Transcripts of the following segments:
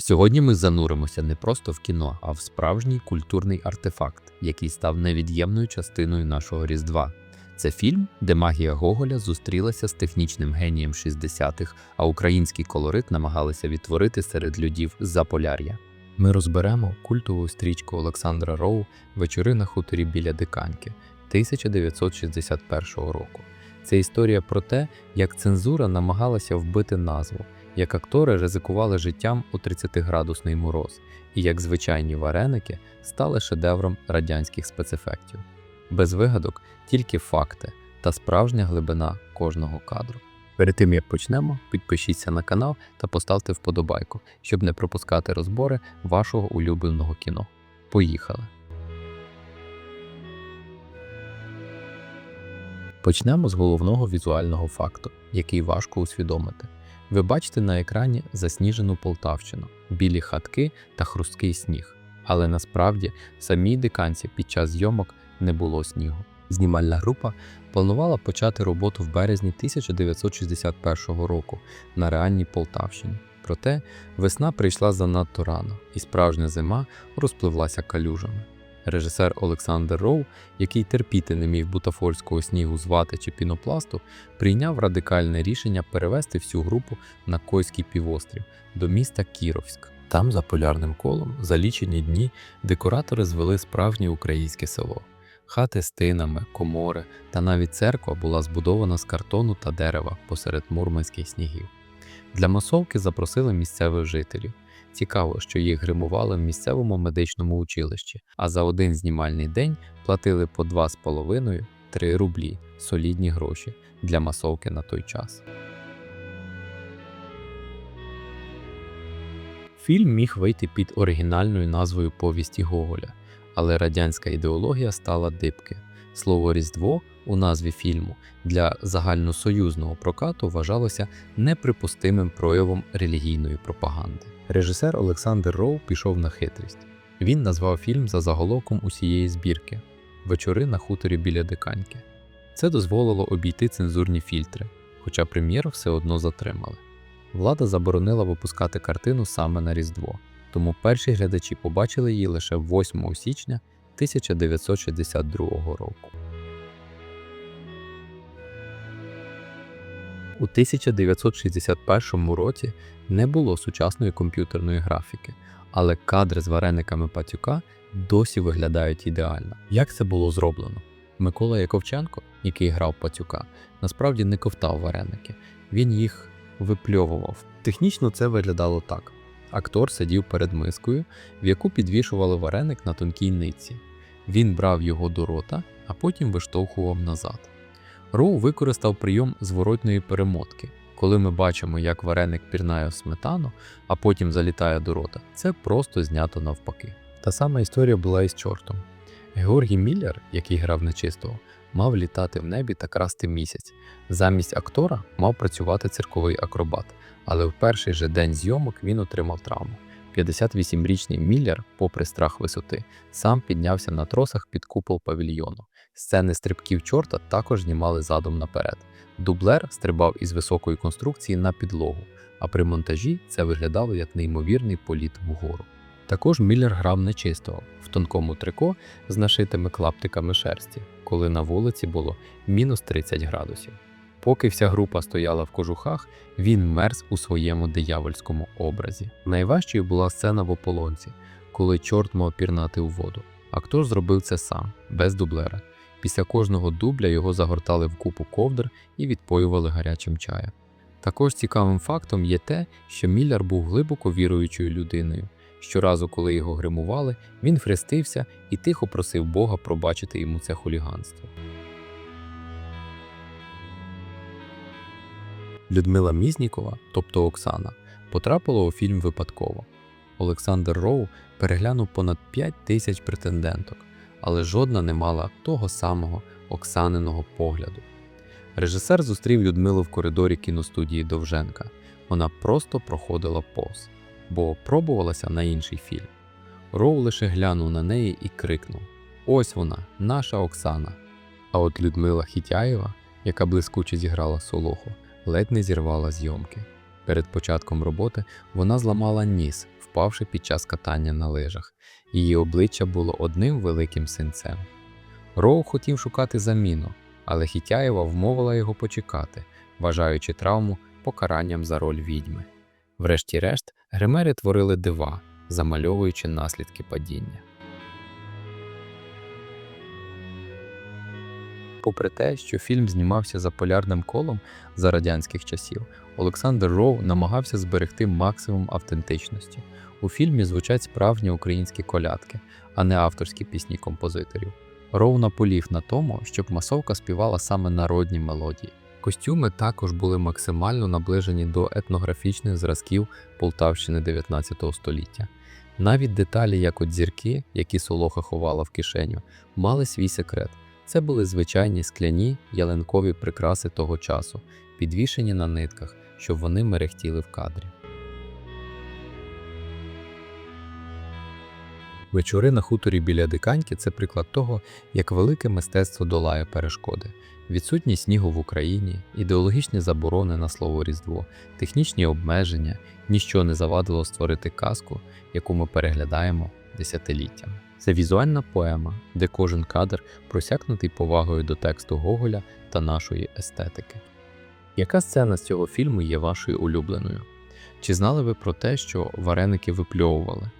Сьогодні ми зануримося не просто в кіно, а в справжній культурний артефакт, який став невід'ємною частиною нашого Різдва. Це фільм, де магія Гоголя зустрілася з технічним генієм 60-х, а український колорит намагалися відтворити серед людів з Заполяр'я. Ми розберемо культову стрічку Олександра Роу Вечори на хуторі біля Диканьки 1961 року. Це історія про те, як цензура намагалася вбити назву, як актори ризикували життям у 30-градусний мороз, і як звичайні вареники стали шедевром радянських спецефектів. Без вигадок, тільки факти та справжня глибина кожного кадру. Перед тим як почнемо, підпишіться на канал та поставте вподобайку, щоб не пропускати розбори вашого улюбленого кіно. Поїхали! Почнемо з головного візуального факту, який важко усвідомити. Ви бачите на екрані засніжену Полтавщину, білі хатки та хрусткий сніг. Але насправді в самій диканці під час зйомок не було снігу. Знімальна група планувала почати роботу в березні 1961 року на реальній Полтавщині. Проте весна прийшла занадто рано, і справжня зима розпливлася калюжами. Режисер Олександр Роу, який терпіти не міг бутафорського снігу з вати чи пінопласту, прийняв радикальне рішення перевести всю групу на Койський півострів до міста Кіровськ. Там, за полярним колом, за лічені дні декоратори звели справжнє українське село. Хати з тинами, комори та навіть церква була збудована з картону та дерева посеред мурманських снігів. Для масовки запросили місцевих жителів. Цікаво, що їх гримували в місцевому медичному училищі, а за один знімальний день платили по 2,5-3 рублі солідні гроші для масовки на той час. Фільм міг вийти під оригінальною назвою Повісті Гоголя, але радянська ідеологія стала дибки. Слово Різдво у назві фільму для загальносоюзного прокату вважалося неприпустимим проявом релігійної пропаганди. Режисер Олександр Роу пішов на хитрість. Він назвав фільм за заголовком усієї збірки Вечори на хуторі біля диканьки. Це дозволило обійти цензурні фільтри, хоча прем'єру все одно затримали. Влада заборонила випускати картину саме на Різдво, тому перші глядачі побачили її лише 8 січня 1962 року. У 1961 році не було сучасної комп'ютерної графіки, але кадри з варениками патюка досі виглядають ідеально. Як це було зроблено? Микола Яковченко, який грав патюка, насправді не ковтав вареники, він їх випльовував. Технічно це виглядало так: актор сидів перед мискою, в яку підвішували вареник на тонкій нитці. Він брав його до рота, а потім виштовхував назад. Роу використав прийом зворотної перемотки. Коли ми бачимо, як вареник пірнає сметану, а потім залітає до рота, це просто знято навпаки. Та сама історія була і з чортом. Георгій Міллер, який грав нечистого, мав літати в небі та красти місяць. Замість актора мав працювати цирковий акробат, але в перший же день зйомок він отримав травму. 58-річний Міллер, попри страх висоти, сам піднявся на тросах під купол павільйону. Сцени стрибків чорта також знімали задом наперед. Дублер стрибав із високої конструкції на підлогу, а при монтажі це виглядало як неймовірний політ вгору. Також Міллер грав нечистого в тонкому трико з нашитими клаптиками шерсті, коли на вулиці було мінус 30 градусів. Поки вся група стояла в кожухах, він мерз у своєму диявольському образі. Найважчою була сцена в ополонці, коли чорт мав пірнати у воду. Актор зробив це сам, без дублера. Після кожного дубля його загортали в купу ковдр і відпоювали гарячим чаєм. Також цікавим фактом є те, що Міллер був глибоко віруючою людиною. Щоразу, коли його гримували, він хрестився і тихо просив Бога пробачити йому це хуліганство. Людмила Мізнікова, тобто Оксана, потрапила у фільм випадково. Олександр Роу переглянув понад 5 тисяч претенденток, але жодна не мала того самого Оксаниного погляду. Режисер зустрів Людмилу в коридорі кіностудії Довженка. Вона просто проходила повз, бо пробувалася на інший фільм. Роу лише глянув на неї і крикнув: Ось вона, наша Оксана. А от Людмила Хітяєва, яка блискуче зіграла Солоху, ледь не зірвала зйомки. Перед початком роботи вона зламала ніс впавши під час катання на лижах. Її обличчя було одним великим синцем. Роу хотів шукати заміну, але Хітяєва вмовила його почекати, вважаючи травму покаранням за роль відьми. Врешті-решт, гримери творили дива, замальовуючи наслідки падіння. Попри те, що фільм знімався за полярним колом за радянських часів, Олександр Роу намагався зберегти максимум автентичності. У фільмі звучать справжні українські колядки, а не авторські пісні композиторів. Роу наполів на тому, щоб масовка співала саме народні мелодії. Костюми також були максимально наближені до етнографічних зразків Полтавщини 19 століття. Навіть деталі, як от зірки, які солоха ховала в кишеню, мали свій секрет. Це були звичайні скляні ялинкові прикраси того часу, підвішені на нитках, щоб вони мерехтіли в кадрі. Вечори на хуторі біля диканьки це приклад того, як велике мистецтво долає перешкоди. Відсутність снігу в Україні, ідеологічні заборони на слово Різдво, технічні обмеження, ніщо не завадило створити казку, яку ми переглядаємо десятиліттями. Це візуальна поема, де кожен кадр просякнутий повагою до тексту Гоголя та нашої естетики. Яка сцена з цього фільму є вашою улюбленою? Чи знали ви про те, що вареники випльовували?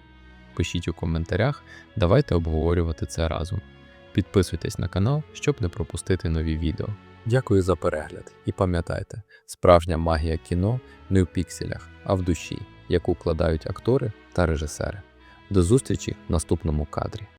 Пишіть у коментарях, давайте обговорювати це разом. Підписуйтесь на канал, щоб не пропустити нові відео. Дякую за перегляд і пам'ятайте, справжня магія кіно не в пікселях, а в душі, яку вкладають актори та режисери. До зустрічі в наступному кадрі.